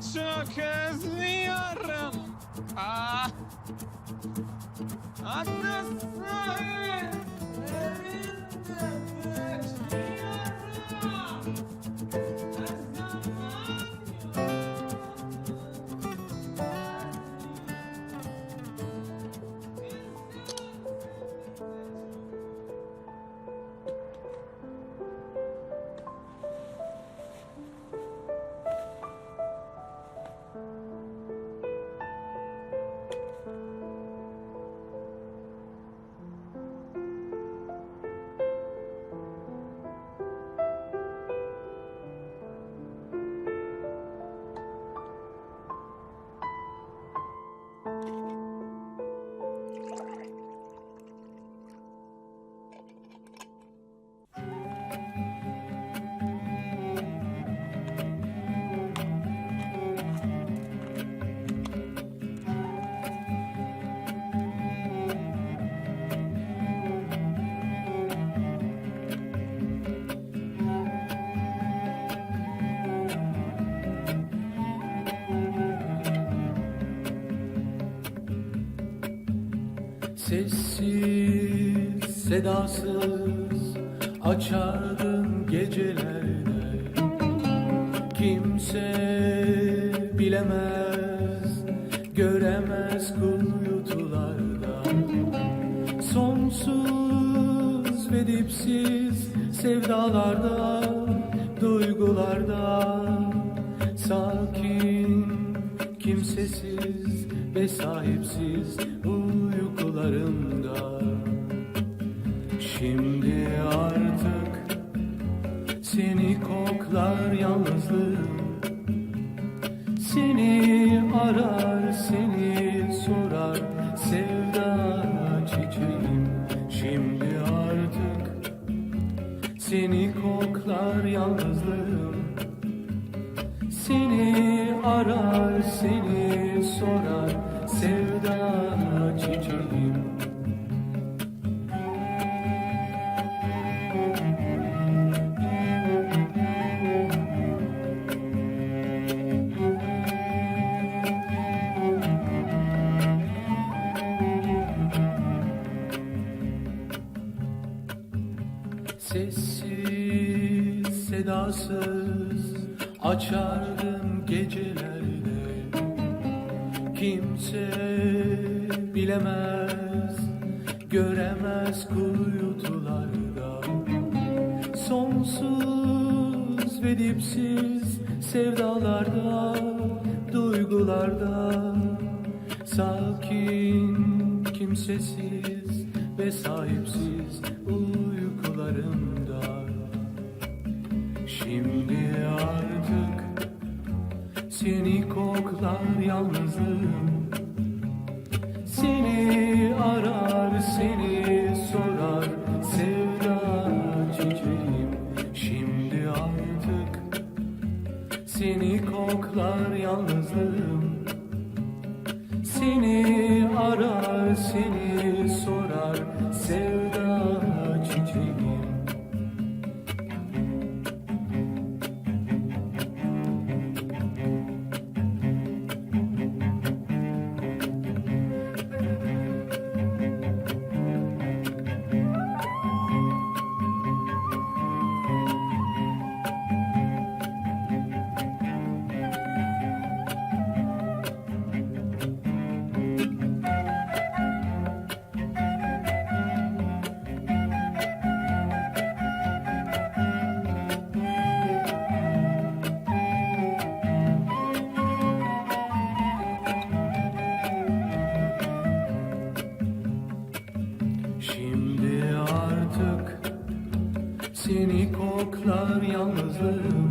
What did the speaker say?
çok özlüyorum. Ah. Hatta Sessiz, sedasız açardın gecelerde. Kimse bilemez, göremez kuyutularda Sonsuz ve dipsiz sevdalarda, duygularda. Sakin, kimsesiz ve sahipsiz uykularımda Şimdi artık seni koklar yalnızlığım Seni arar, seni sorar sevda çiçeğim. Şimdi artık seni koklar yalnızlığım arar, seni sorar. Sevda çiçeğim Sessiz, sedasız açardım gecelerde. Kimse bilemez, göremez kuyutularda. Sonsuz ve dipsiz sevdalarda, duygularda. Sakin, kimsesiz ve sahipsiz uykularımda Şimdi artık seni koklar yalnızlığım Seni arar, seni sorar sevda çiçeğim. Şimdi artık seni koklar yalnızlığım seni arar, seni sorar seni koklar yalnızlığım